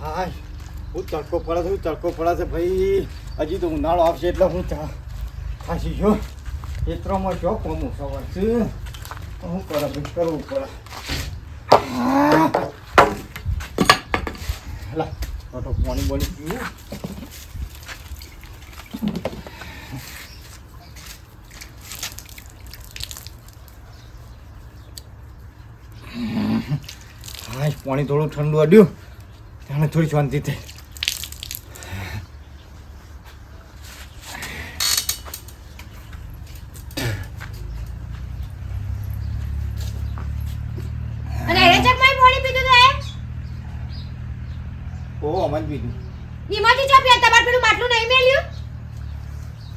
હાય, હું તડકો પડે છે, હું તડકો પડે છે ભાઈ. હજી તો ઉનાળો આવશે એટલે હું ચા ખાસી જો ખેતરોમાં જો કોમું સવાર છે? હું કરે, ભાઈ, કરવું પડે. લા તો પાણી બોલી પીવું હાય, પાણી થોડું ઠંડુ અડ્યું. ત્યારે થોડી શાંતિ થઈ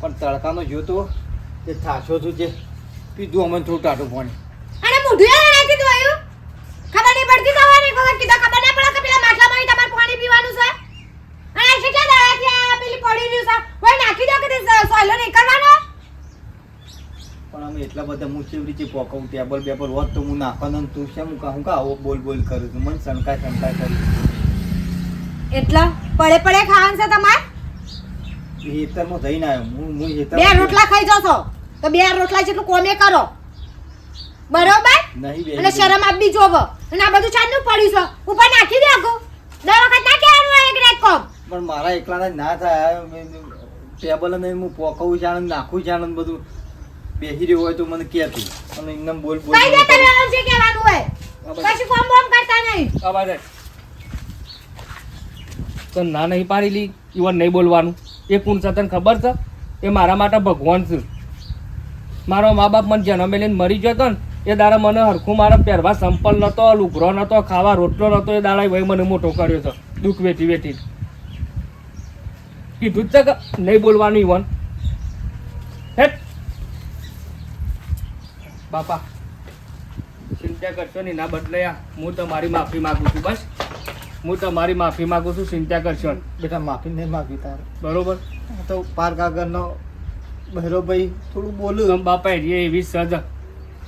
પાણી તો તડકાનો જોતો તે થાશો છું જે પીધું અમને થોડું ટાટું પાણી અરે મોઢું નાખી દો આયું ખબર નહીં પડતી તમારે કોઈ કીધા ખબર ના પડે કે માટલામાં તમારે પાણી પીવાનું છે? અને કેટલા દાડાથી આ પેલી પડી રહ્યું છે? કોઈ નાખી દો કે તે સોયલો નહીં કરવાનો? પણ અમે એટલા બધા હું રીતે પોકવું ટેબલ બેબલ હોત તો હું નાખવાનો તું શેમ હું હું કા બોલ બોલ કરું છું? મને શંકા શંકા કરું એટલા પડે પડે ખાવાનું છે તમારે? ખેતરમાં જઈને આવ્યો. હું હું બે રોટલા ખાઈ જશો. તો બે રોટલા જેટલું કોમે કરો. બરોબર? નહીં બે અને શરમ આપી જોવો. અને આ બધું ચાંદનું પડ્યું છે. ઉપર નાખી દે આગું. દર વખત ના કહેવાનું હોય એક કોમ. પણ મારા એકલાને ના થાય. ટેબલ ને હું પોકવું છે આનંદ નાખું છે આનંદ બધું બેસી રહ્યું હોય તો મને કહેતું. અને એમને બોલ બોલ કઈ દે આમ જે કહેવાનું હોય? કશું કોમ બોમ કરતા નહીં. અવાજ તો ના નહીં પાડેલી? ઈવન નહીં બોલવાનું. એ કોણ છે તને ખબર છે? એ મારા માટે ભગવાન છે. મારો મા બાપ મને જન્મે લઈને મરી જતો ને એ દાડા મને હરખું મારે પહેરવા સંપલ નતો લુઘરો નતો ખાવા રોટલો નતો એ દાડા ભાઈ મને મોટો કર્યો હતો દુઃખ વેઠી વેઠી. કીધું જ છે કે નહીં બોલવાનું ઈવન. હે? બાપા ચિંતા કરશો નહીં ના બદલે હું તમારી માફી માગું છું બસ. હું તમારી માફી માગું છું ચિંતા કરશો. બેટા માફી નહીં માગી તારે. બરોબર? તો પાર્ક આગળનો બહેરો ભાઈ થોડું બોલું. બાપા એ એવી સજ.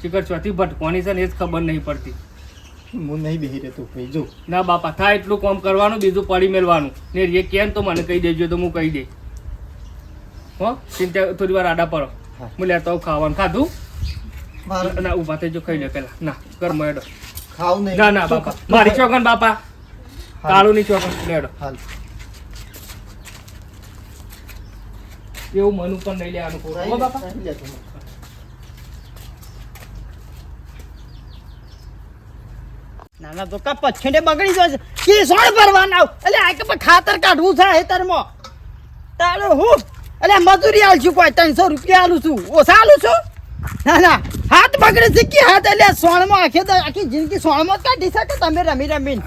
શિખર ચોથી ભટકવાની છે ને એ જ ખબર નહીં પડતી. હું નહીં બેહી રહેતો ભાઈ જો. ના બાપા થાય એટલું કામ કરવાનું બીજું પડી મેળવાનું ને એ કેમ તો મને કહી દેજો તો હું કહી દે. હો ચિંતા થોડી વાર આડા પડો. હું. લેતો આવું ખાવાનું. ખાધું ના ઊભા થઈ જો ખાઈ લે પેલા. ના કર મેડો ખાવ નહીં. ના ના બાપા. મારી ચોકન બાપા. કાળું ની ચોકન મેડો હાલ. એવું મન ઉપર નહીં લેવાનું બાપા સાહેબ લેતો હું. નાના તો કા પછીને બગડી જશે. કે સોણ ભરવાના? એટલે આ કે ખાતર કાઢવું છે હેતરમાં તારે હું? એટલે મજૂરી આલશું કોઈ ત્રણસો રૂપિયા આલું છું. ઓછા આલું છું? ના ના. હાથ બગડે છે કે હાથ? એટલે સોણમાં આખી આખી જિંદગી સોળમાં જ કાઢી શકે તમે રમી રમીને?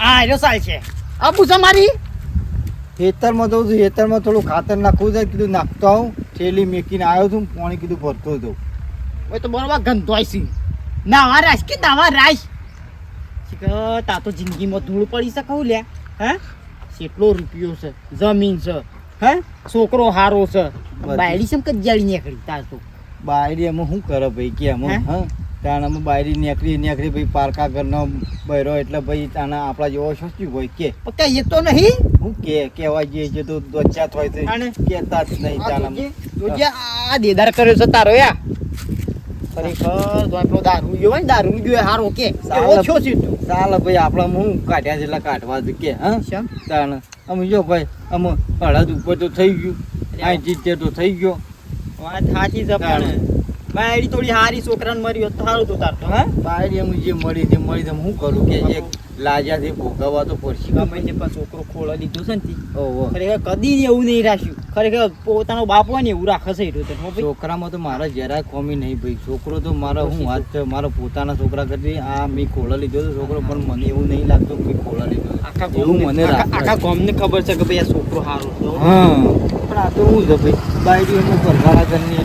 હા એનો સાલ છે. આબુ છે મારી. ખેતરમાં જઉં છું ખેતરમાં થોડું ખાતર નાખવું છે કીધું નાખતો આવું. થેલી મેકીને આવ્યો છું પાણી કીધું ભરતો હતો. તો બરોબર ગંધોય છે. નાવા રાશ કે નાવા રાશ. તા તો જિંદગીમાં ધૂળ પડી શકે લે હે? કેટલો રૂપિયો છે? જમીન છે. હે? છોકરો હારો છે. બાયડી છે કે જાળી નીકળી તાર તો. બાયરી એમાં શું કરે ભાઈ? કે એમાં હા? કારણ અમે બાયરી નીકળી નીકળી ભાઈ પારકા ઘરનો બૈરો એટલે ભાઈ તાના આપણા જેવો સસ્તી હોય. કે? કઈ એ તો નહીં. હું કે? કહેવાય જે જે તો દોચ્યા હોય તો કેતા જ નહીં તાના આ દેદાર કર્યો છે તારો યા. ખરેખર આપણો દારૂ ગયો ને દારૂ ગયો હારો કે ઓછો છો છે તું ભાઈ આપણે હું કાઢ્યા જેટલા કાઢવા જ કે હા? શેમ? તાણ અમે જો ભાઈ અમે અડદ ઉપર તો થઈ ગયું આ જીતે તો થઈ ગયો. વાત સાચી છે પણ બાયડી થોડી હારી છોકરાને મરી હોત તો સારું તો તાર તો. હા? બાયરી અમે જે મળી તે મળી તે હું કરું કે એક લાજાથી ભોગવવા તો પડશે. ગમે તે પણ છોકરો ખોળો લીધો છે ને. ઓહો. ખરેખર કદી એવું નહીં રાખ્યું. ખરેખર પોતાનો બાપ હોય ને એવું રાખે છે તો છોકરામાં તો મારા જરાય કોમી નહીં ભાઈ. છોકરો તો મારો હું વાત છે મારા પોતાના છોકરા કરતી આ મેં ખોળો લીધો તો છોકરો પણ મને એવું નહીં લાગતું કે ખોળો લીધો. આખા એવું મને આખા- કોમ ને ખબર છે કે ભાઈ આ છોકરો સારો છે હા પણ આ તો હું છે ભાઈ. બાયરી એમ ઘરવાળા ઘરની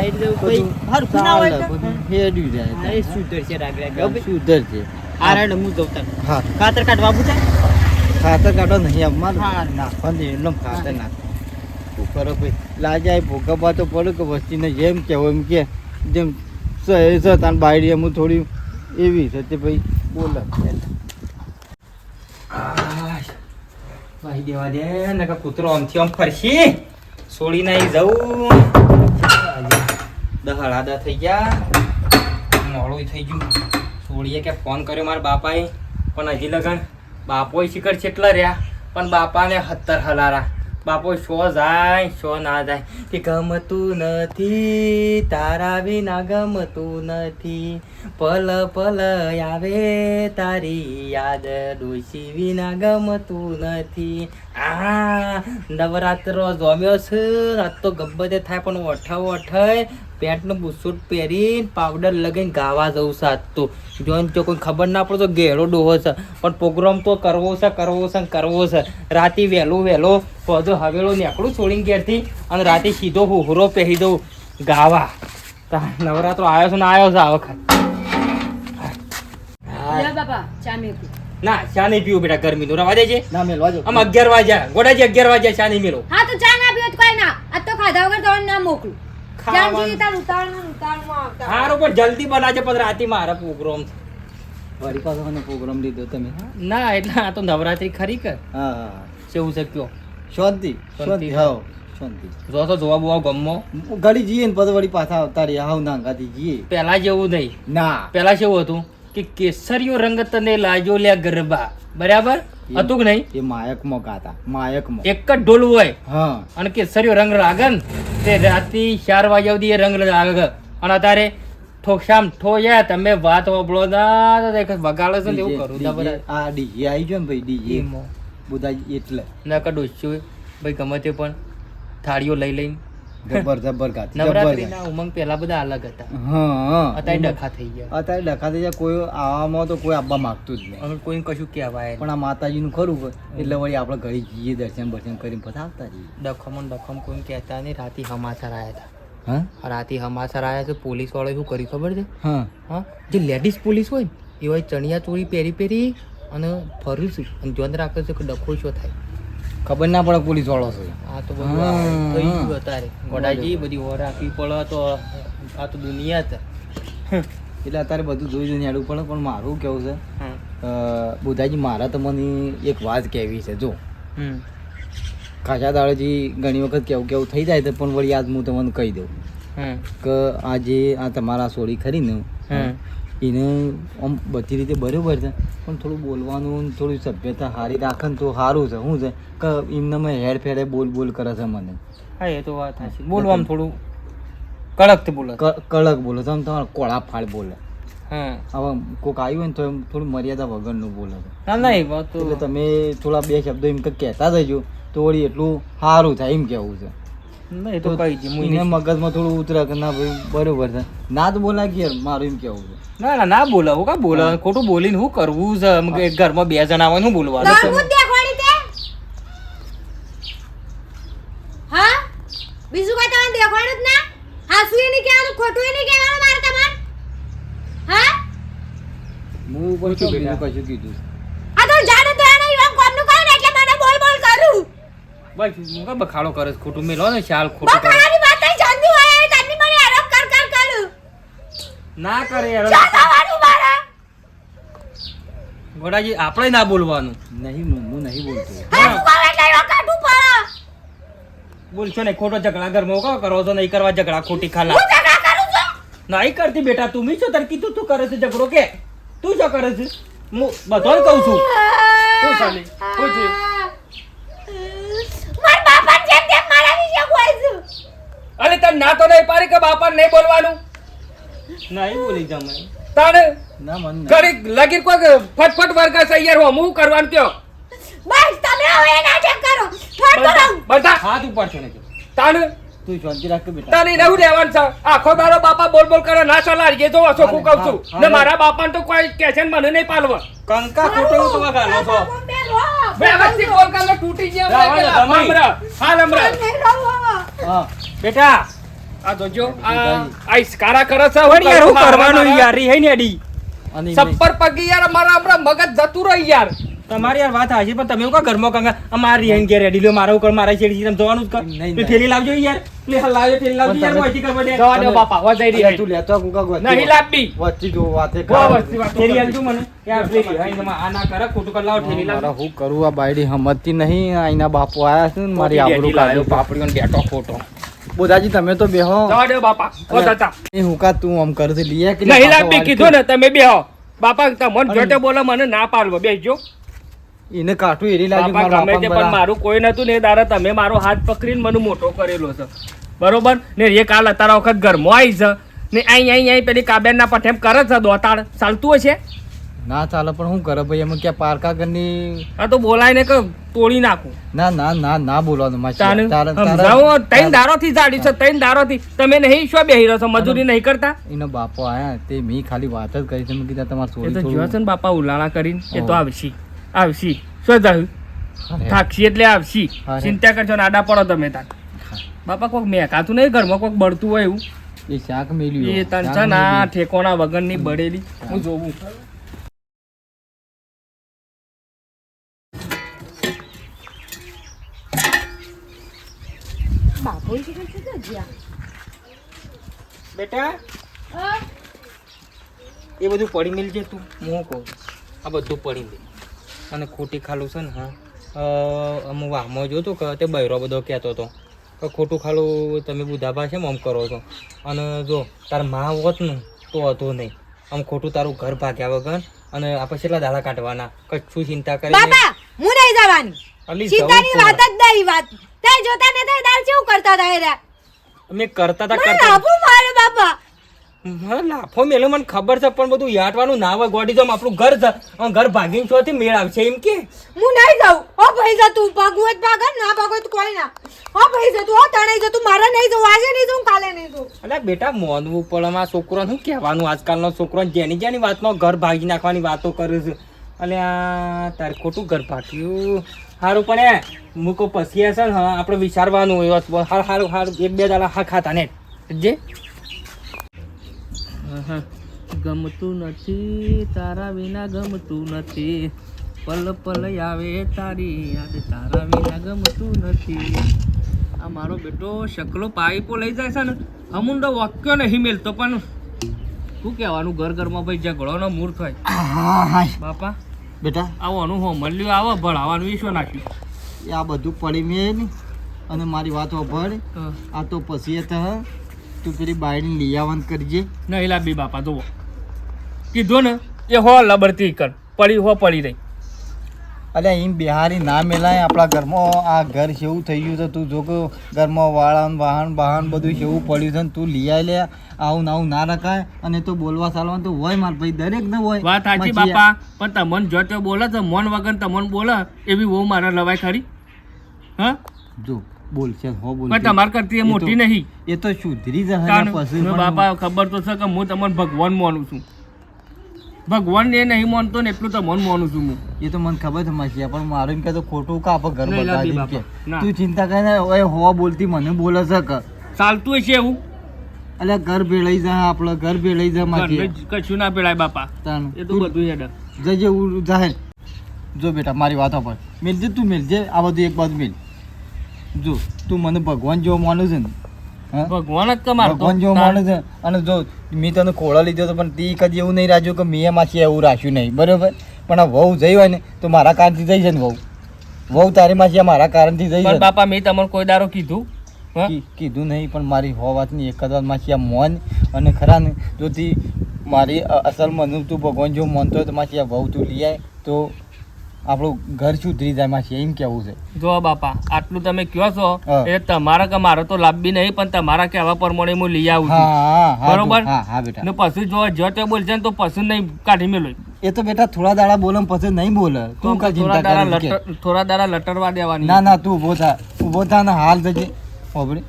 એટલે ભાઈ હર ખુના હોય હેડ્યું જાય. સુધર છે રાગ રાગ સુધર છે આ હું જઉં તાર. હા. ખાતર કાઢવા પૂછે ખાતર કાઢો નહીં આપવાનું હા. નાખવા દે ખાતર નાખ. ખરો કરો ભાઈ. લાજાય ભોગવવા તો પડે કે વસ્તીને જેમ કહેવો એમ કે. જેમ સ એ સ તાન બાયડી એમ થોડી એવી છે તે ભાઈ. બોલે ભાઈ દેવા દે કૂતરો આમથી આમ ફરશી. છોડી નાઈ જવું દહાડા થઈ ગયા. મોડું થઈ ગયું. છોડીએ કે ફોન કર્યો મારા બાપાએ. પણ હજી લગન બાપોએ શિખર છેટલા રહ્યા. પણ બાપાને હત્તર હલારા. બાપો શો જાય શો ના જાય. કે ગમતું નથી, તારા વિના ગમતું નથી. પલ પલ આવે તારી યાદ, ડોશી વિના ગમતું નથી. આ નવરાત્રો જોમ્યો છે. આજ તો ગબ્બતે થાય, પણ ઓઠા ઓઠાય, પેન્ટનું બુસૂટ પહેરીને પાવડર લગાવીને ગાવા જવું છે આજ તો. જોઈને જો કોઈ ખબર ના પડે તો ઘેરો ડોહો છે. પણ પ્રોગ્રામ તો કરવો છે કરવો છે કરવો છે. રાતે વહેલું વહેલો પધો હવેલો નીકળું છોડીને ઘેરથી અને રાતે સીધો હુહરો પહેરી દઉં ગાવા. નવરાત્રો આવ્યો છે ને આવ્યો છે આ વખત. બાપા, ચા મેકું ના ચા નહીં પીવું બેટા ગરમીનું રવા દેજે. ના મેલ વાજો. આમ અગિયાર વાગ્યા. ગોડાજી અગિયાર વાગ્યા ચા નહીં મેલો. હા તો ચા ના પીવો તો કઈ ના. આ તો ખાધા વગર તો ના મોકલું. ખાવાનું. તાર ઉતાળનું ઉતાળમાં આવતા હારું પણ જલ્દી બનાજે પણ રાતે મારા પ્રોગ્રામ વળી પાછો મને પ્રોગ્રામ લીધો તમે ના એટલે આ તો નવરાત્રી ખરી કર હા હા. કેવું છે કયો? શાંતિ શાંતિ. શાંતિ. હા શાંતિ. જો તો જોવા બોવા ગમો. ઘડી જઈએ ને પછી વળી પાછા આવતા રહ્યા હાવ નાંગાથી જઈએ. પેલા જેવું નહીં. ના. પેલા કેવું હતું. કે કેસરીયો રંગ તને લાજો લ્યા ગરબા. બરાબર? હતું કે નહીં? એ માયકમાં ગાતા. માયકમાં. એક જ ઢોલ હોય. હા. અને કેસરીયો રંગ રાગન તે રાતી ચાર વાગ્યા સુધી એ રંગ રાગ અને અત્યારે ઠોકશામ ઠોયા તમે વાત વાપરો ના બગાડે છે એવું કરું તા ના બરાબર આ ડીજે આવી ગયો ને ભાઈ ડીજે. બુધાજી એટલે. ના કડો છું ભાઈ ગમે તે પણ થાળીઓ લઈ લઈને જબર જબર ગાતી નવરાત્રીના ઉમંગ પહેલા બધા અલગ હતા. હા હા. અત્યારે ડખા થઈ ગયા. અત્યારે ડખા થઈ જાય કોઈ આવામાં તો કોઈ આવવા માંગતું જ નહીં. કોઈ કશું કહેવાય પણ આ માતાજીનું ખરું હોય એટલે વળી આપણે ઘરે જઈએ દર્શન બર્શન કરીને પછી આવતા જઈએ ડખમ ડખમ કોઈ કહેતા નહીં રાતે હમાસર આવ્યા હા? હતા રાતે હમાસર આવ્યા છે પોલીસ વાળો શું કર્યું ખબર છે? હા. હા? જે લેડીઝ પોલીસ હોય ને એવા ચણિયા ચોળી પહેરી પહેરી અને ફર્યું છે. અને જોન રાખે છે કે ડખો શું થાય. ખબર ના પડે પોલીસ વાળો છે. આ તો બધું થઈ ગયું અત્યારે. ગોડાજી બધી ઓર આપી પડે તો આ તો દુનિયા છે એટલે અત્યારે બધું જોઈ જોઈને હેડવું પડે પણ મારું કેવું છે બુધાજી મારા તમને એક વાત કહેવી છે જો. ખાસા દાડોથી ઘણી વખત કેવું કેવું થઈ જાય છે પણ વળી આજ હું તમને કહી દઉં કે આજે આ તમારા સોરી ખરી ને. એને આમ બધી રીતે બરાબર છે. પણ થોડું બોલવાનું થોડું સભ્યતા સારી રાખે ને તો સારું છે. શું છે? કે એમને હેડ ફેડે બોલ બોલ કરે છે મને. હા એ તો વાત સાચી બોલવામાં થોડું કડકથી બોલે કડક બોલે છે. આમ તમારે કોળા ફાળ બોલે. હા. હવે કોક આવ્યું હોય ને તો એમ થોડું મર્યાદા વગરનું બોલે છે. ના ના એ વાત તો એટલે તમે થોડા બે શબ્દો એમ કંઈક કહેતા જજો તો વળી એટલું સારું થાય એમ કહેવું છે. ના એ તો કઈ જ એને મગજમાં થોડું ઉતરે કે ના ભાઈ બરોબર છે. ના તો બોલા કે મારું એમ કેવું છે? ના ના ના બોલાવું કા બોલા ખોટું બોલીને શું કરવું છે? ઘરમાં બે જણા હોય શું બોલવાનું હા બીજું કઈ તમને દેખવાડું જ ના? હાસું એ નહીં કહેવાનું ખોટું એ નહીં કહેવાનું મારે તમારે? હા? હું પણ કશું કીધું આ તો જાણે તો એને એમ કોમનું કહું ને એટલે મને બોલ બોલ કરું બસ હું કા બખાડો કરે ખોટું મેલો ને શાલ ખોટું બખાડાની વાત નહીં જાણતી હોય એ મને આરોપ કર કર કરું. ના કરે યાર. ચા થવાનું ગોડાજી આપણે ના બોલવાનું. નહીં હું હું નહીં બોલતો. બોલશો ને ખોટો ઝઘડા ઘર મોકો કરો છો નહીં કરવા ઝઘડા ખોટી ખાલા. હું ઝઘડા કરું છું? નહીં કરતી બેટા તું છો? તારે કીધું તું કરે છે ઝઘડો કે? તું શું કરે છે. હું બધો કહું છું. શું ચાલે શું છે મારા બાપા જેમ તેમ મારા વિશે બોલ છું અરે તને ના તો નહીં પાડી કે બાપા નહીં બોલવાનું? નહીં બોલી જમાઈ તારે ના મન કરી લગીર લગી કોઈ ફટફટ વર્ગા છે હો હું કરવાનું કયો બસ તમે હવે એ જે કરો. થોડ કરો. બધા હાથ ઉપર છે ને તાને તું શાંતિ રાખ કે બેટા તને રહેવું રહેવાનું છે. આખો મારો બાપા બોલ બોલ કરે ના સલાહ જે જો અશોક હું કહું છું. ને મારા બાપાને તો કોઈ કહે છે ને મને નહીં પાલવા. કંકા ખોટો તો ગાલો છો. વ્યવસ્થિત બોલ કાલે તૂટી ગયા. હાલ હમણાં હા. બેટા આ જોજો આ આઈસ કારા કરે છે યાર હું કરવાનું યાર રી હે ને અડી સપ્પર પગી યાર મારા આપણા મગજ જતું રહી યાર. તમારી યાર વાત હાજી પણ તમે એવું કા ઘરમાં કંગા અમારી હેંગ ઘેર રેડી લ્યો મારા ઉપર મારા છેડી તમે જવાનું જ કર નહીં, થેલી લાવજો યાર. લે હા લાવજો થેલી લાવજો યાર મોંથી કરવા દે. જવા દે બાપા વા જઈ રહી તું લેતો કોકા વચ્ચે નહીં લાવબી વચ્ચે જો વાતે કર. વસ્તી વાતો થેલી આલજો મને. યાર પેલી હઈ તમે આ ના કરે ખોટું કર લાવ થેલી મારા હું કરું આ બાયડી હમજતી નહીં આઈના બાપુ આયા છે મારી આબરૂ કાઢ્યો પાપડીઓ ને બેઠો ખોટો. બોધાજી તમે તો બેહો. જવા દો બાપા. ઓ દાદા એ હુકા તું આમ કર છે લીયા કે નહીં વાળી કીધું ને તમે બેહો. બાપા તમને જોટે બોલો મને ના પાડવો. બેસજો. એને કાઠું એરી લાગ્યું બાપા ગમે તે પણ મારું કોઈ નતું ને દારા તમે મારો હાથ પકડીને મને મોટો કરેલો છે. બરોબર? ને એ કાલ અત્યારે વખત ઘરમાં આવી છે ને અહીં અહીં અહીં પેલી કાબેનના પઠેમ કરે છે દોતાળ ચાલતું હશે? ના ચાલે પણ શું કરે ભાઈ? એમાં ક્યાં પારકા ઘરની આ તો બોલાય ને કે તોડી નાખું. ના ના ના ના બોલવાનું માસી. તારે- સમજાવો? ત્રણ દારોથી ચાલી છે ત્રણ દારોથી તમે નહીં શું બેહી રહ્યો છો? મજૂરી નહીં કરતા? એનો બાપો આયા તે મેં ખાલી વાત જ કરી છે. મેં કીધા તમાર સોરી તો થોડું- જોયો છે ને બાપા ઉલાણા કરીને? એ તો આવશી. આવશી. શું જાયું થાકશી એટલે આવશી. ચિંતા કરશો ને આડા પડો તમે તાર. બાપા કોઈક મેકાતું નહીં? ઘરમાં કોઈક બળતું હોય એવું? એ શાક મેલ્યું. એ તન છે ના. ઠેકોણા વગરની બળેલી. હું જોઉં. બેટા? એ બધું પડી મેલ છે તું હું કહું? આ બધું પડી મેલ. અને ખોટી ખાલું છે ને હા. અમુક વાહમાં જોતો કે તે બૈરો બધો કહેતો હતો કે ખોટું ખાલું તમે બુધાભા છે આમ કરો છો? અને જો તાર મા હોત ને તો હતું નહીં. આમ ખોટું તારું ઘર ભાગ્યા વગર અને આપણે કેટલા દાડા કાઢવાના. કચ્છું ચિંતા કરી બાપા હું નહીં જવાની. ચિંતાની વાત જ નહીં વાત. તે જોતા ને તે દાળ કેવું કરતા હતા અમે કરતા હતા કરતા લાફો મારે બાપા. મને લાફો મેલો મને ખબર છે પણ બધું યાટવાનું ના હોય. ગોડી જમ આપણું ઘર છે હું ઘર ભાગીને છોથી મેળ આવશે એમ કે. હું નહીં જાઉં. ઓ ભાઈ જા તું. ભાગવું હોય ભાગ ના ભાગો તો કોઈ ના. ઓ ભાઈ જા તું. ઓ તણે જા તું. મારે નહીં જાઉં. આજે નહીં જાઉં કાલે નહીં જાઉં. અલ્યા બેટા મોનવું પડે. આ છોકરો શું કહેવાનું? આજકાલનો છોકરો જેની જેની વાતમાં ઘર ભાગી નાખવાની વાતો કરે છે. અલ્યા તારે ખોટું ઘર ભાગ્યું. સારું પણ એ મૂકો પછી હશે ને આપણે વિચારવાનું હોય સારું સારું સારું એક બે દાડા હા ખાતા ને જે? ગમતું નથી તારા વિના ગમતું નથી. પલ પલ આવે તારી યાદ તારા વિના ગમતું નથી. આ મારો બેટો શકલો પાઇપો લઈ જાય છે ને અમુંડો વાક્યો નહીં મેલતો પણ શું કહેવાનું ઘર ઘરમાં ભાઈ ઝઘડોનો મૂળ થાય બાપા બેટા? આવવાનું હો મળ્યું આવો ભણાવવાનું વિશ્વ નાખ્યું. એ આ બધું પડી મેં અને મારી વાત ભળ. આ તો પછી એ તું પેલી બાયડી લઈ આવવાનું કરજે. નહીં બે બાપા જુઓ. કીધું ને એ હો લબડતી કર. પડી હો પડી રહી. અલ્યા એમ બિહારી ના મેલાય આપણા ઘરમાં. આ ઘર જેવું થઈ ગયું છે. તું જો કે ઘરમાં વાળાન વાહન વાહન બધું જેવું પડ્યું છે ને તું લઈ આવી લે. આવું આવું ના રખાય. અને તું બોલવા ચાલવાનું તો હોય માર ભાઈ દરેક ને હોય. વાત સાચી બાપા પણ તમને જો તે બોલે તો મન વગર તમને બોલે એવી બહુ મારે લવાય ખરી? હા? જો બોલ છે હો બોલ પણ તમારે કરતી એ મોટી નહીં. એ તો સુધરી જશે બાપા ખબર તો છે કે હું તમને ભગવાન માનું છું. ભગવાન એ નહીં માનતો ને એટલું તમને માનું છું હું. એ તો મને ખબર છે માસી પણ મારું એમ કે તો ખોટું કા આપણે ઘર બતાવી કે. તું ચિંતા કરીને ઓય હોવા બોલતી મને બોલે છે કે. ચાલતું હશે એવું? અલ્યા ઘર ભેળાઈ જાય આપણે ઘર ભેળાઈ જાય ઘરને માસી કશું ના ભેળાય બાપા. એ તો બધું હેડ. જજે હું જાહે. જો બેટા મારી વાતો પર. મેલજે તું મેલજે આ બધું એક બાજુ મેલ. જો તું મને ભગવાન જેવો માનું છે ને? ભગવાન જ કમાર ભગવાન જેવો માણસ છે. અને જો મેં તને ખોળા લીધો તો પણ તી કદી એવું નહીં રાખ્યું કે મેં માસી એવું રાખ્યું નહીં. બરોબર? પણ આ વહુ જઈ હોય ને તો મારા કારણથી જઈ છે ને વહુ. વહુ તારી માસી મારા કારણથી જઈ છે પણ બાપા મેં તમને કોઈ દારો કીધું? કીધું નહીં પણ મારી હોવાતની એક જ વાત. માસી આ મોન અને ખરા ને જો તી મારી અસલ મનુ તું ભગવાન જેવું માનતો હોય તો માસી આ વહુ તું લઈ આય. તો આપણું ઘર સુધરી જાય માસી એમ કેવું છે? જો બાપા આટલું તમે કહો છો એ તમારા કે મારો તો લાભ નહીં પણ તમારા કહેવા પ્રમાણે હું લઈ આવું છું. બરોબર? ને પછી જો જો તે બોલશે ને તો પછી નહીં કાઢી મેલો. એ તો બેટા થોડા દાડા બોલે પછી નહીં બોલે. તું કા થોડા ચિંતા દાડા કરે થોડા દાડા લટરવા દેવાની. ના ના તું ઊભો થા. ઊભો થા ને હાલ જજે. ઓબડી.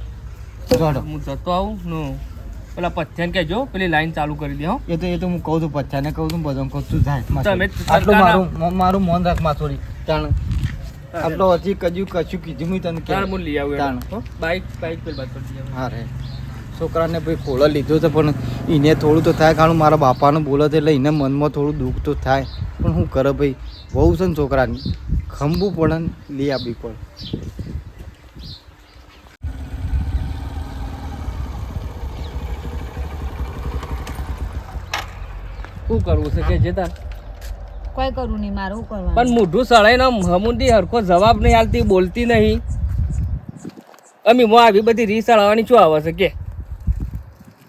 જોડો હું જતો આવું નો. પેલા પથ્યાને કહેજો પેલી લાઈન ચાલુ કરી દે હો. એ તો એ તો હું કહું છું પચ્છાને કહું છું બધા કહું છું જાય તમે માસી. આટલું મારું મારું મન રાખ માથોડી. તાણ. આટલો હજી કજુ કશું કીધું મેં તને ક્યાં હું લઈ આવું તાણ. બાઈક બાઈક પેલી બાજુ લઈ આવું. હા રે. છોકરાને ભાઈ ખોળો લીધો છે પણ એને થોડું તો થાય કારણ મારા બાપાનું બોલે છે એટલે એને મનમાં થોડું દુઃખ તો થાય. પણ શું કરે ભાઈ બહુ છે ને છોકરાની ખંભું પડે લઈ આપવી પડે શું કરવું છે કે જે તાર કોઈ કરું નહીં મારું કરવાનું પણ મોઢું સળાઈને આમ હમુંડી હરખો જવાબ નહીં આલતી બોલતી નહીં. અમી મો આવી બધી રી સળાવવાની શું આવે છે કે.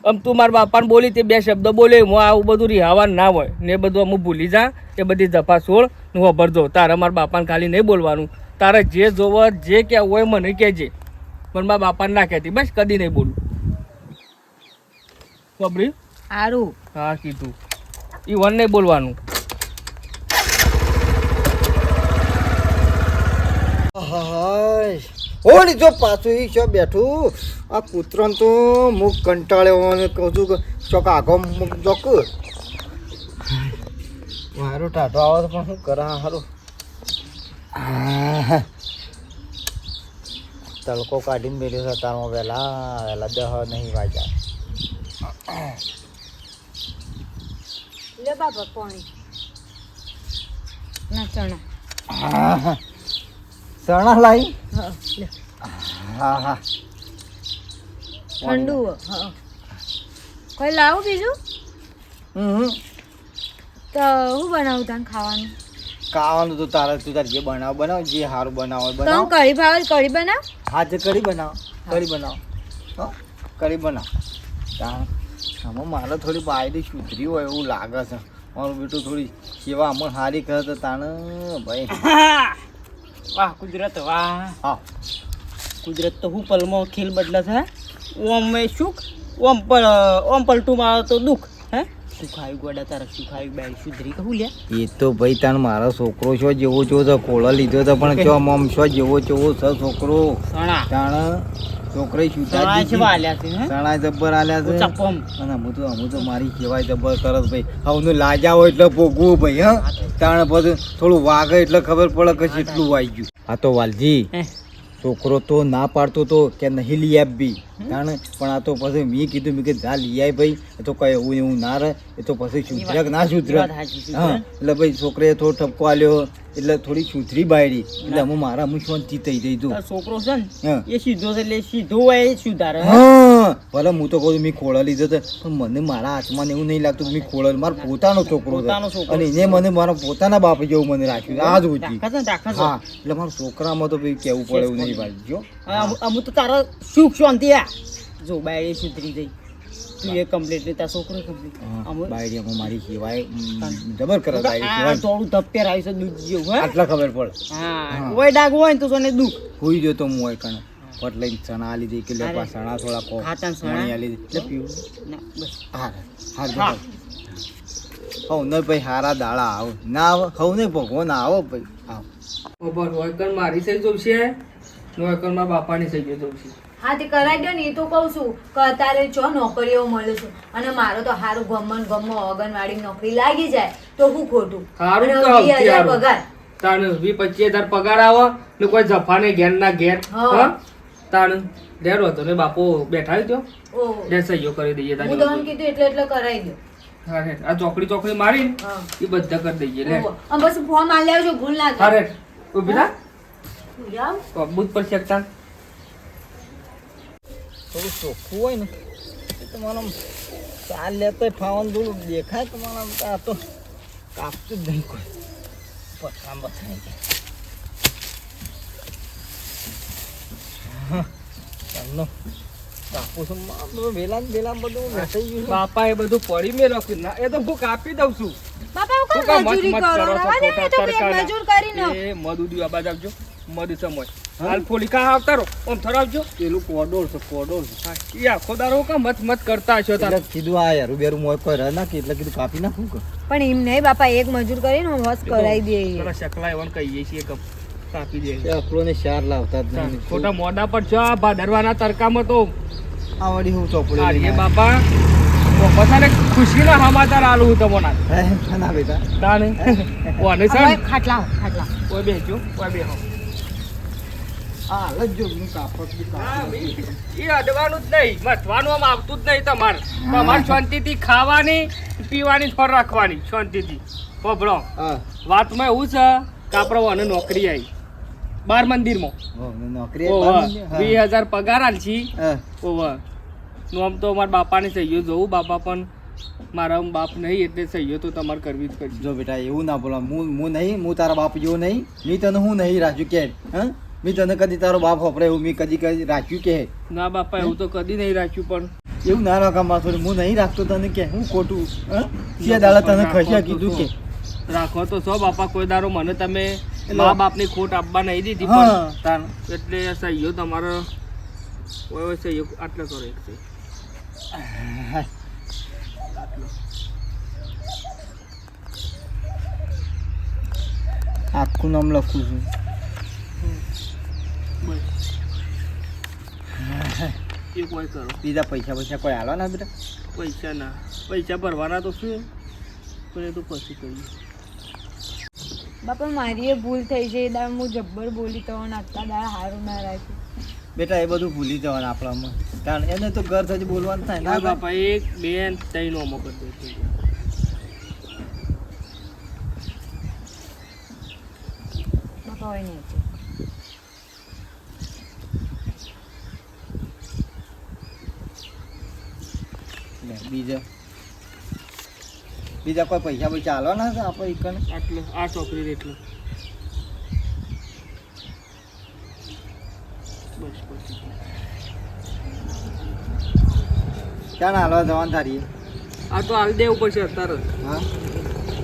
આમ તું મારા બાપાને બોલી તે બે શબ્દ બોલે હું આવું બધું રિહાવાનું ના હોય. ને એ બધું અમુક ભૂલી જા એ બધી જફા છોડ હું વાપરજો તારે મારા બાપાને ખાલી નહીં બોલવાનું. તારે જે જોવો જે કહેવું હોય મને કહેજે. પણ મારા બાપાને ના કહેતી બસ કદી નહીં બોલું. ખબરી સારું હા કીધું. ઈ વન નહીં બોલવાનું. ઓળી જો પાછું ઈ છો બેઠું. આ કૂતરાને તો મુખ કંટાળ્યો અને કહું છું કે ચોક આગો મુખ જોક. મારો ટાઢો આવે પણ શું કરા સારું. તડકો કાઢીને મેળ્યો છે તારમાં વહેલા વહેલા દહ નહીં વાગ્યા. લે બાપા પાણી ના ચણા. ચણા લાઈ? હા હા હા ઠંડુ કોઈ લાવું બીજું? હમ. તો હું બનાવું તને ખાવાનું? ખાવાનું તો તારે તું તારે જે બનાવ બનાવ જે સારું બનાવ હોય તો બનાવ કઢી ભાવે કઢી બનાવ? હા જે કઢી બનાવ કઢી બનાવ. હો કઢી બનાવ. તાણ. આમાં મારે થોડી બાયડી સુધરી હોય એવું લાગે છે. મારું બેટું થોડી સેવા આમાં સારી કરે તો તાણ ભાઈ. વાહ કુદરત વાહ. હા. કુદરત તો હું પલમાં ખેલ બદલે છે ઓમ મેં સુખ ઓમ પલ ઓમ પલટું મારો તો દુઃખ હે? સુખાયું ગોડા તારા સુખાયું બેન સુધરી કહું લે. એ તો ભાઈ તાણ મારો છોકરો છો જેવો છો તો કોળો લીધો તો પણ જો મમ છો જેવો જેવો છો છોકરો. સણા. તાણ છોકરે છે છે સણા જબ્બર આલ્યા છે? ચપમ અને હું તો હું તો મારી સેવાય જબર કરત ભાઈ. હવે લાજા હોય એટલે ભોગવું ભાઈ હા? તાણ પછી થોડું વાગે એટલે ખબર પડે કે કેટલું વાઈ ગયું આ તો વાલજી છોકરો તો ના પાડતો તો કે નહીં લઈ આપી કારણ પણ આ તો પછી મેં કીધું મેં કે જા લઈ આવી ભાઈ. એ તો કઈ એવું એવું ના રહે. એ તો પછી સુધરે ના સુધરે વાત સાચી છે. હા એટલે ભાઈ છોકરે થોડો ઠપકો આલ્યો એટલે થોડી સુધરી બાયડી. એટલે હું. મારા હું શાંતિ થઈ જઈ તું. છોકરો છે ને એ સીધો છે એટલે સીધો હોય સુધારે હે? ભલે હું તો કહું મેં ખોળા લીધો તો પણ મને મારા હાથમાં એવું નહીં લાગતું મેં ખોળા મારો પોતાનો છોકરો અને એને મને મારા પોતાના બાપ જેવું મને રાખ્યું આ જ હોતી રાખે છે ને, રાખે છે. હા એટલે મારા છોકરામાં તો ભાઈ કેવું પડે એવું નહીં ભાઈ. જો. અમુક તો તારા સુખ શાંતિ આ. જો બાય સુધરી ગઈ. તું એ કમ્પ્લીટ લેતા છોકરો કમ્પ્લીટ બાયડીમાં મારી સેવાય જબર કરે થોડું આવી છે દૂધ જેવું આટલા ખબર પડે. હા. કોઈ ડાઘ હોય ને તો તને દુઃખ હોઈ ગયો તો હું હોય કણે. પટ લઈને ચણા લીધી કે લે ચણા થોડા કો ચણા. લીધી આલી પીવું. ના બસ. હાર હા. હવ ને ભાઈ હારા દાડા આવ. ના આવે હવ ને ભગવાન આવો ભાઈ આવ. ઓબર હોય મારી સહી જોશે હોયમાં બાપાની સહી જોશે હા તે કરાવી દો ને એ તો કહું છું કે અત્યારે ચો નોકરીઓ મળે છે અને મારો તો હારું ગમન ગમો અગનવાડી નોકરી લાગી જાય તો હું ખોટું? હારું તો. પગાર. વી પચીસ હજાર પગાર આવે ને કોઈ જફાને ઘેર ના ઘેર. હા. તાણ ડેર હતો ને બાપુ બેઠા તો ઓહો સહીઓ કરી દઈએ હું તમને કીધું એટલે એટલે કરાવી દો હા. આ ચોકડી ચોકડી મારી એ બધા કરી દઈએ લે. ઓહો. બસ ફોર્મ આલી આવજો ભૂલ ના હા થાય ઊભી થા. તો બૂથ પર શેકતા થોડું ચોખ્ખું હોય ને એ તો આમ ચાલ લેતો ફાવન થોડું દેખાય તો આમ આ તો કાપતું જ નહીં કોઈ. પથરા બથરાઈ જાય. ચાલો કાપું છું વેલા વેલા બધું વેચાઈ ગયું બાપા એ બધું પડી મેં રાખ્યું. ના એ તો હું કાપી દઉં છું. બાપા હું કામ મજૂરી કરો? કરો ને, એ તો? મજૂર કરીને એ મધ ઉડ્યું આ બાજુ આવજો. મધ સમય હાલ ફોલિકા આવતા રહો? આમ થરાવજો પેલું કોડોળ છે કોડોળ છે. યા ખોદારો કા મત મત કરતા છો તાર? કીધું આ યાર બેરું મોય કોઈ રહે ના કે એટલે કીધું કાપી નાખું કે? પણ એમ નહીં બાપા એક મજૂર કરીને હોસ વસ કરાવી દે. એ શકલા એવાને કહીએ છીએ કે કાપી દે. એ આપણોને શાર લાવતા જ નહીં. ખોટા મોઢા પર છો આ ભાદરવાના તડકામાં તો આ હું ચોપડી હારીએ બાપા. બધાને ખુશીના સમાચાર આલું હું તમને. ના બેટા. તાને ઓને છે ખાટલા ખાટલા. ઓય બેસજો ઓય બેહો. હાલ જ હું કાપડ બી કાપડ. એ અડવાનું જ નહીં. મથવાનું આમ આવતું જ નહીં તમારે. તમારે શાંતિથી ખાવાની પીવાની થોર રાખવાની શાંતિથી. થી વાતમાં એવું છે કે અને નોકરી આવી બાર મંદિરમાં. નોકરી. વીસ હજાર પગાર આલછી હા. ઓવ નોમ તો મારા બાપાને સહીઓ જોવું બાપા પણ મારા બાપ નહીં એટલે સહીઓ તો તમારે કરવી જ પડશે. જો બેટા એવું ના બોલા હું હું નહીં હું તારા બાપ જેવો નહીં મેં તને હું નહીં રાખ્યું કે? હા? મેં તને કદી તારો બાપ વપરાય એવું મેં કદી કદી રાખ્યું કે? ના બાપા એવું તો કદી નહીં રાખ્યું પણ. એવું ના રાખા થોડું હું નહીં રાખતો તને કે? હું ખોટું? હા? દાડા તને ખસ્યા કીધું કે? રાખો તો છો બાપા કોઈ દારો મને તમે મા બાપની ખોટ આપવા નહીં દીધી પણ એટલે સહીઓ તમારો ઓય ઓય આટલો કરો એક સહી આખું નામ લખું છું. બીજા પૈસા પૈસા કોઈ હાલો ના બેટા? પૈસા ના. પૈસા ભરવાના તો શું? પણ એ તો પછી કરીએ. બાપા મારી એ ભૂલ થઈ છે એ દાળ હું જબ્બર બોલી તો આટલા દાળ હારું ના રાખ્યું. બેટા એ બધું ભૂલી જવાનું આપણામાં. કારણ એને તો ઘર થતી બોલવાનું થાય ના બાપા એક બે ને ત્રણ ઓમો કરી દે બાપા હોય નહીં બીજા. બીજા કોઈ પૈસા પૈસા હાલો ના આપણે ઈકને આટલો આ છોકરી એટલો ક્યાં હાલવા જવાનું તારી? આ તો હાલ દેવું પડશે અત્યારે. હા?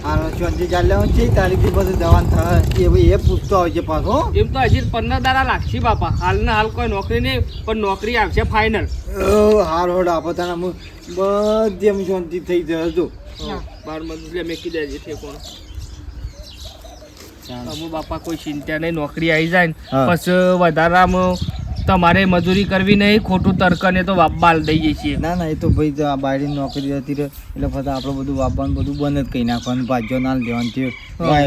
હાલો ચોંતી ચાલે છે તારીખથી પછી જવાનું થાય. એ એ પૂછતો હોય છે પાછો એમ તો હજી પંદર દાડા લાગશે બાપા. હાલના હાલ કોઈ નોકરી નહીં પણ નોકરી આવશે ફાઇનલ હાર હોડ આપો તને હું બધી એમ શાંતિ થઈ જજો બાર મંદિર મેકી દેજે ઠેકોણો અમુ બાપા કોઈ ચિંતા નહીં નોકરી આવી જાય ને પછી વધારામાં તમારે મજૂરી કરવી નહીં ખોટું તરકને તો બાલ દઈએ છીએ. ના ના એ તો ભાઈ આ બાયડી નોકરી હતી રે એટલે પછી આપણે બધું વાપવાનું બધું બંધ જ કરી નાખવાનું ભાજ્યો ના લેવાનું થયું હા.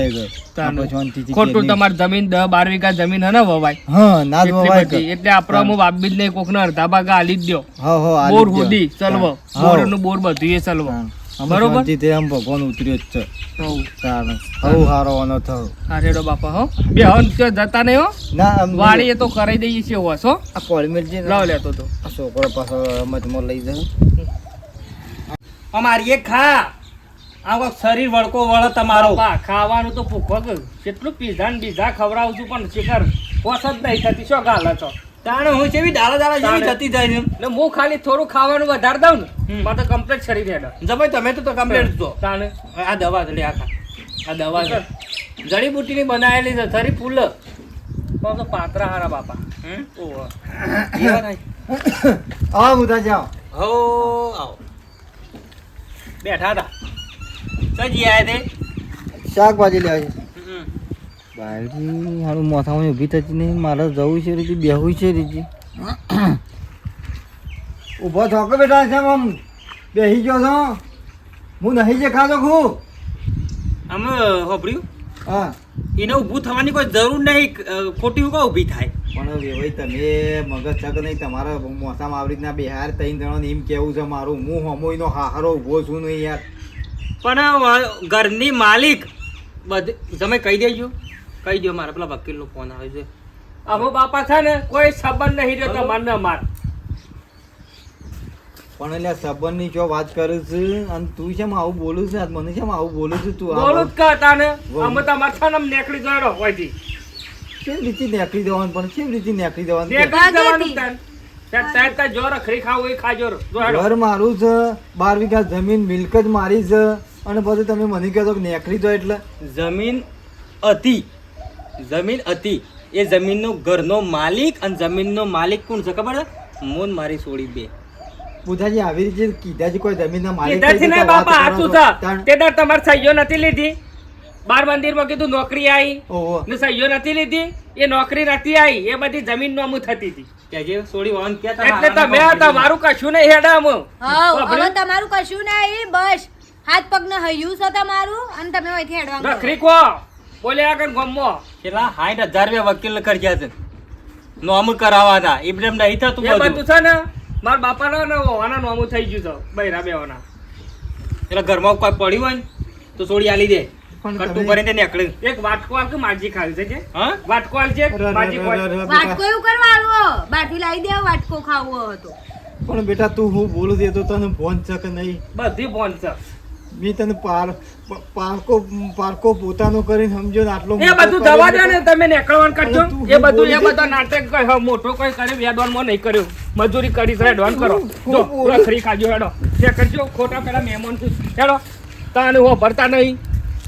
ખોટું તમારે જમીન દસ બાર વીઘા જમીન હે ને વવાય. હા ના વવાય એટલે આપણે અમુક વાપી જ નહીં કોકને અડધા ભાગા હાલી જ દો હા હા બોર. સુધી ચલવો. બોરનું બોર બધું એ ચલવો. હા. બરોબર? શાંતિથી આમ ભગવાન ઉતર્યો જ છે. તારે હવ હારો વાનો થયો. હારેડો બાપા હો. બે હન જતા નહીં હો. ના વાડી એ તો કરાઈ દઈએ છીએ હોસ હો. આ કોળમીર લાવ લેતો તો. છોકરો પાછો રમતમાં લઈ જાય. અમારી એક ખા. આ કોક શરીર વળકો વળ તમારો. બા ખાવાનું તો ભૂખો જ. કેટલું પીઝા ને બીઝા ખવડાવું છું પણ શિખર પોસ જ નહીં થતી. શું ગાલ છો તાણે હું જેવી દાળા દાળા જેવી. થતી જાય ને હું ખાલી થોડું ખાવાનું વધારે દઉં ને. મારે તો કમ્પ્લેટ કરી દે જમાઈ તમે તો કમ્પ્લેટ દો તાણે. આ દવા છે લે આ આ દવા છે. જડીબુટીની બનાવેલી છે થરી ફૂલ. તો પાત્રા હારા બાપા. હમ? ઓહો. હા મુદા જાઓ હો આવો. બેઠા હતા. સજી આયા તે? શાકભાજી લેવા છે. બાયડી હારું માથામાં ઊભી થતી નહીં. મારે જવું છે રીજી બેહવું છે રીતિ ઊભો કે બેટા છે આમ બેસી ગયો છો? હું નહીં જે ખાતો ખું આમ હોભળ્યું? હા. એને ઊભું થવાની કોઈ જરૂર નહીં. ખોટી ઉગા ઊભી થાય. પણ ભાઈ તમે મગજ છક નહીં? તમારા મોસામાં આવી રીતના બિહાર ત્રણ જણો એમ કેવું છે મારું? હું હમોઈનો હારો ઊભો છું નહીં યાર. પણ ઘરની માલિક બધે તમે કહી દેજો. કહી દો મારા પેલા વકીલનો ફોન આવે છે. અમો બાપા છે ને કોઈ સંબંધ નહીં રહ્યો તમારે માર. પણ એટલે સંબંધની જો વાત કરું છું અને તું શેમ આવું બોલું છે? મને શેમ આવું બોલું છું તું? બોલું જ કહેતા ને અમે તમારે છે ને નીકળી જવાનો હોયથી કેવી રીતે નેકળી દેવાનું પણ કેવી રીતે નેકળી દેવાનું? નીકળી જવાનું તાન. ઘર મારું છે બાર વીઘા જમીન મિલકત મારી છે અને પછી તમે મને કહેતો કે નેકળી દો એટલે? જમીન હતી જમીન હતી. એ જમીનનો ઘરનો માલિક અને જમીનનો માલિક કોણ છે ખબર છે? મોન મારી છોડી બે. બુધાજી આવી રીતે કીધા છે કોઈ જમીનના માલિક કીધા છે ને બાપા સાચું છો. તે દર તમાર સહીઓ નથી લીધી. બાર મંદિરમાં કીધું નોકરી આવી ને સહીઓ નથી લીધી. એ નોકરી નથી આવી એ બધી જમીન નોમું થતી હતી. કે જે છોડી વાહન ક્યાં એટલે તમે તમારું કશું નહીં હેડા અમે હા હવે તમારું કશું નહીં બસ. હાથ પગ ને હૈયું છે તમારું અને તમે અહીંથી હેડવા રખડી કો બોલે આગળ ગમો. કેટલા સાઠ હજાર રૂપિયા વકીલ ખર્ચ્યા છે. નોમ કરાવવા હતા એમને એમ નહીં થતું બધું. તું છે ને મારા બાપાના ને હોવાના નોમું થઈ ગયું તો બૈરા બેવાના. એટલે ઘરમાં કોઈ પડ્યું હોય ને તો છોડી આલી દે. પણ કટુ કરીને નીકળે. એક વાટકો આલ કે માજી ખાવી છે કે? હા? વાટકો આલ છે માજી વાટકો. એવું કરવાનું બાથી લાવી દે વાટકો ખાવો હતો પણ બેટા તું હું બોલું દે તો તને ફોન છે કે નહીં? બધી ફોન છે. મેં તને પાર પારકો પારકો પોતાનો કરીને સમજો ને આટલો એ બધું દવા દે ને તમે નીકળવાનું કરજો. એ બધું એ બધા નાટક મોટો કોઈ કર્યો વેદવાનમાં નહીં કર્યો. મજૂરી કરી છે ડોન કરો. જો. રખડી ખાજો હેડો. જે કરજો ખોટા પેલા મહેમાન છું. હેડો તાને હો ભરતા નહીં.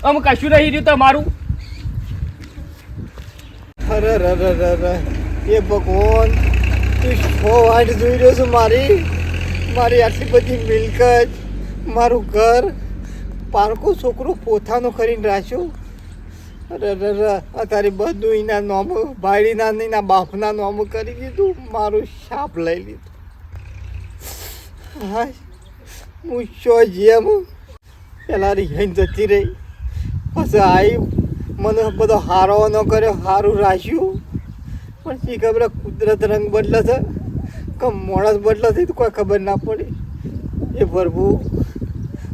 આમ કશું નહીં રહ્યું તમારું. અરે ર ર ર ર એ ભગવાન તું છો વાટ જોઈ રહ્યો છું મારી? મારી આટલી બધી મિલકત મારું ઘર પારકો છોકરો પોતાનો કરીને રાખ્યો. અત્યારે બધું એના નોમ ભાઈના એના બાપના નોમ કરી દીધું, મારું શાપ લઈ લીધું. હા હું શો જેમ પેલા રિહાઈને જતી રહી. પછી આવી મને બધો હારો ન કર્યો સારું રાખ્યું. પણ શી ખબર, કુદરત રંગ બદલે છે. કે માણસ બદલે છે, તો કોઈ ખબર ના પડી. એ પ્રભુ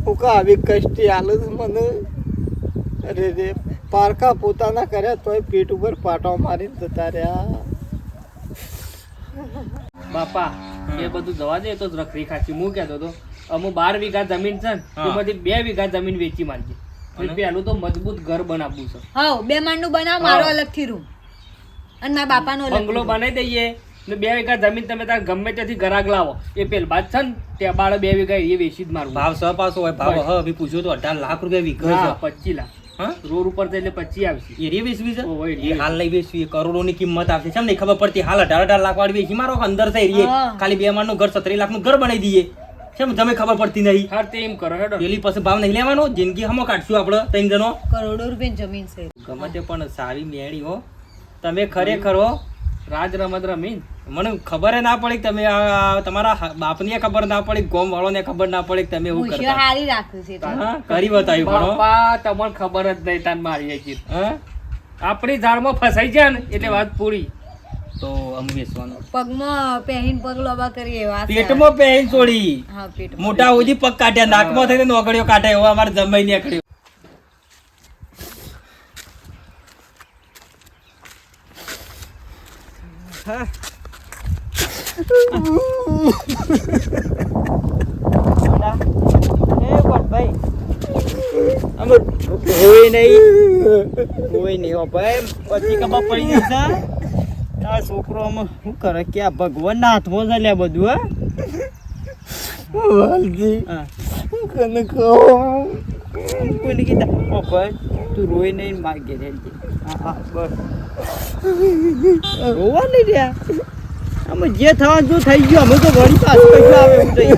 હું કા આવી કષ્ટી હાલ મને. અરે રે પારકા પોતાના કર્યા તોય પેટ ઉપર પાટો મારીને જતા રહ્યા. બાપા એ બધું જવા દે તો રખરી ખાચી હું કહેતો હતો અમુક બાર વીઘા જમીન છે ને. એમાંથી બે વીઘા જમીન વેચી મારજે. અને? પેલું તો મજબૂત ઘર બનાવવું છે. હા બે માળનું બનાવ મારો. અલગથી રૂમ અને મારા બાપાનો નો બંગલો બનાવી દઈએ. ને બે વીઘા જમીન તમે તાર ગમે ત્યાંથી ગરાગ લાવો. એ પેલ બાદ છે ને ત્યાં બાળે બે વીઘા એ વેચી જ મારું. ભાવ સ પાસો હોય ભાવ હ અભી પૂછ્યો તો અઢાર લાખ રૂપિયા વીઘા હા છે પચી લાખ. હા? રોડ ઉપર એટલે પચી આવશે. એરી વેચવી છે? એ હાલ લઈ વેચવી કરોડો ની કિંમત આવશે. છે ને ખબર પડતી? હાલ અઢાર અઢાર લાખ વાળી વેચી. મારો અંદર થઈ રહીએ ખાલી બે માળનું ઘર સત્તરી લાખનું ઘર બનાવી દઈએ. કેમ તમે ખબર પડતી નહીં? હા તે એમ કરો હેડો. પેલી પાસે ભાવ નહીં લેવાનો. જિંદગી હમો કાઢશું આપણે ત્રણ જણો. કરોડો રૂપિયા જમીન છે. ગમે તે પણ સારી મેળી હો. તમે ખરેખર હો રાજ રમત રમીન મને ખબર ના પડી કે તમે આ- તમારા બાપને ખબર ના પડી ગોમ વાળોને ખબર ના પડી તમે એવું કરતા. હારી રાખ્યું છે કરી બતાવ્યું પણ બાપા તમને ખબર જ નહીં તાન મારી હજી હા? આપણી ઝાડમાં ફસાઈ જાય ને એટલે વાત પૂરી. તો અમે બેસવાનો. પગમાં પહેરીને પગ લોબા કરીએ એવા છે. પેટમાં પહેરી છોડી. મોટા ઉજી પગ કાઢ્યા નાકમાં થઈને નોકડીઓ કાઢે એવો અમારે જમાઈ નીકળ્યો. હોય નહીં હોય નહીં હો ભાઈ. પછી કબા પડી ગઈ છે આ છોકરો આમાં શું કરે કે ભગવાન ભગવાનના હાથમાં છે બધું હા? વાલજી હા. કને કહો? કોઈને કીધા ઓ ભાઈ તું રોઈ નહીં માગી ઘેર હા હા બસ. રોવા નહીં રહ્યા. અમે જે થવાનું જો થઈ ગયું? અમે તો વળી પાછું કશું આવે એવું નહીં